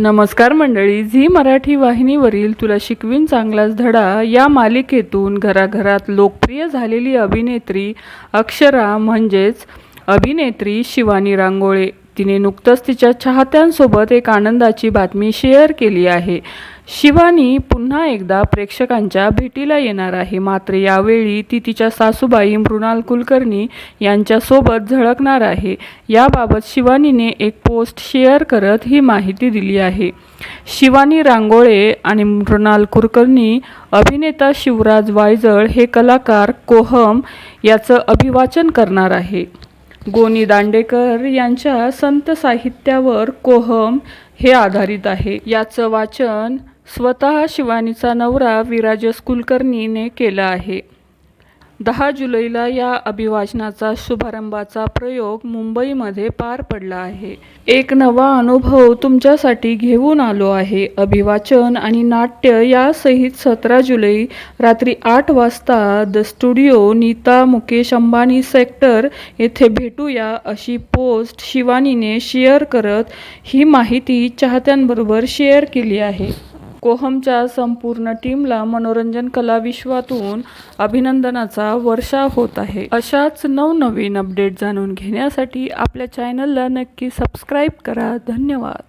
नमस्कार मंडळी झी मराठी वाहिनीवरील तुला शिकवीन चांगलाच धडा या मालिकेतून घराघरात लोकप्रिय झालेली अभिनेत्री अक्षरा म्हणजेच अभिनेत्री शिवानी रांगोळे. तिने नुकतंच तिच्या चाहत्यांसोबत एक आनंदाची बातमी शेअर केली आहे. शिवानी पुन्हा एकदा प्रेक्षकांच्या भेटीला येणार आहे. मात्र यावेळी ती तिच्या सासूबाई मृणाल कुलकर्णी यांच्यासोबत झळकणार आहे. याबाबत शिवानीने एक पोस्ट शेअर करत ही माहिती दिली आहे. शिवानी रांगोळे आणि मृणाल कुलकर्णी अभिनेता शिवराज वायजळ हे कलाकार कोहम याचं अभिवाचन करणार आहे. गोनी दांडेकर यांच्या संत साहित्यावर कोहम हे आधारित आहे. याचं वाचन स्वतः शिवानीचा नवरा विराजस कुलकर्णीने केलं आहे. दहा जुलैला या अभिवाचनाचा शुभारंभाचा प्रयोग मुंबईमध्ये पार पडला आहे. एक नवा अनुभव तुमच्यासाठी घेऊन आलो आहे. अभिवाचन आणि नाट्य यासहित सतरा जुलै रात्री आठ वाजता the studio Nita Mukesh Ambani sector येथे भेटूया अशी पोस्ट शिवानीने शेअर करत ही माहिती चाहत्यांबरोबर शेअर केली आहे. कोहमच्या संपूर्ण टीमला मनोरंजन कला विश्वातून अभिनंदनाचा वर्षा होत आहे. अशाच नवनवीन अपडेट जाणून घेण्यासाठी आपल्या चॅनलला नक्की सबस्क्राईब करा. धन्यवाद.